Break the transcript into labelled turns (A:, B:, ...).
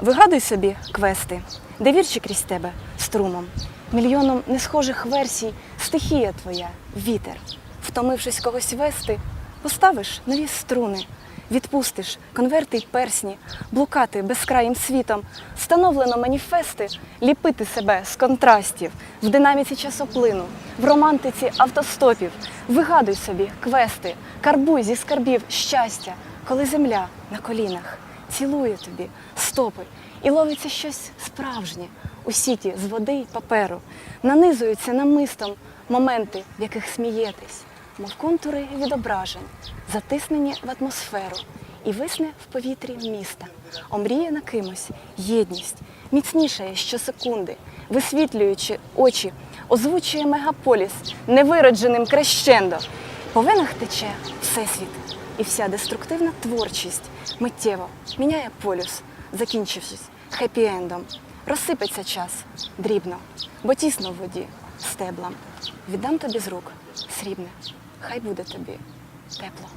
A: Вигадуй собі квести, де вірші крізь тебе струмом, мільйоном несхожих версій, стихія твоя, вітер. Втомившись когось вести, поставиш нові струни, відпустиш конверти й персні, блукати безкраїм світом, встановлено маніфести, ліпити себе з контрастів, в динаміці часоплину, в романтиці автостопів. Вигадуй собі квести, карбуй зі скарбів щастя, коли земля на колінах цілує тобі стопи, і ловиться щось справжнє у сіті з води й паперу, нанизуються намистом моменти, в яких смієтесь, мов контури відображень, затиснені в атмосферу, і висне в повітрі міста, омріє на кимось єдність, міцнішає щосекунди, висвітлюючи очі, озвучує мегаполіс невиродженим крещендо. По венах тече всесвіт, і вся деструктивна творчість миттєво міняє полюс, закінчившись хеппі-ендом. Розсипеться час дрібно, бо тісно в воді стеблам. Віддам тобі з рук срібне, хай буде тобі тепло.